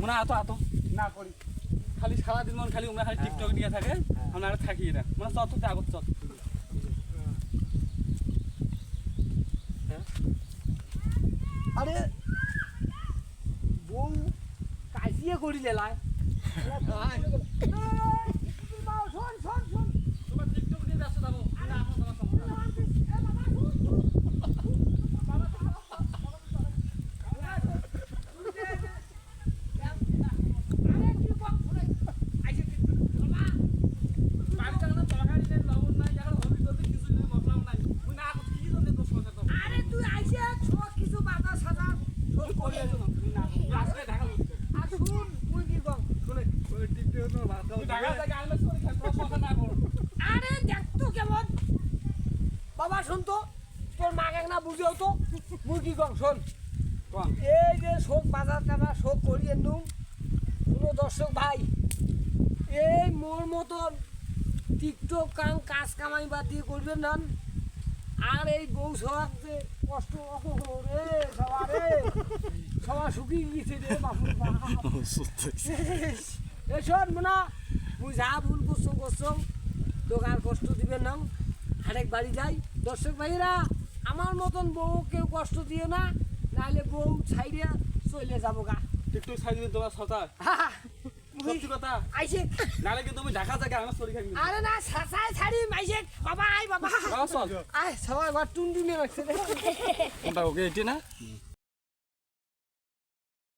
মনে আতো আতো। না করি। খালি সারাদিন মন খালি আমরা খালি টিকটক নিয়ে থাকে আমরা আর থাকি না। মানে চত তো আগত চত আরে বউ কাজিয়ে করি লাই শোন শোন শোন তোমার টিকটক নিয়ে ব্যস্ত থাকো না এখন তোমার সমস্যা বাড়ি থেকে না তরকারি নেই লবণ নাই এখন হবি করতে কিছু নেই মশলাও নাই তুই না করতে কি জন্য দোষ কথা তো আরে তুই আইসে সব কিছু বাধা সাদা সব করে আছো না তুই না আজকে ঢাকা বলতে আর শুন তুই কি কম শুনে ওই টিকটক তো ভাত তুই ঢাকা থেকে আনলে করে খেতে কথা না করো আরে কেমন। বাবা তোর মাকে না বুঝেও তো। মুরগি কম শোন। এই যে শোক বাজার টানা শোক করিয়ে শুনো দর্শক ভাই এই মোর মতন টিকটক কাম কাজ কামাই বাদ দিয়ে করবেন না। আর এই বউ সবাক যে কষ্ট রে সবার শুকিয়ে গেছে রে বাপ এ শোন মোনা মুই যা ভুল করছ করছ তোকে আর কষ্ট দিবেন না। আরেক বাড়ি যাই। দর্শক ভাইরা আমার মতন বউ কেউ কষ্ট দিও না নাহলে বউ ছাইড়িয়া চলে যাব গা। ছাড়ি দিন তোমার সতা সত্যি কথা? নালে কিন্তু তুমি ঢাকা থেকে আমার শরীর খাবি আরে না ছাড়ি আইসে বাবা আই বাবা। আয় সবাই টুন টুনে রাখছে কোনটা ওকে এটি না?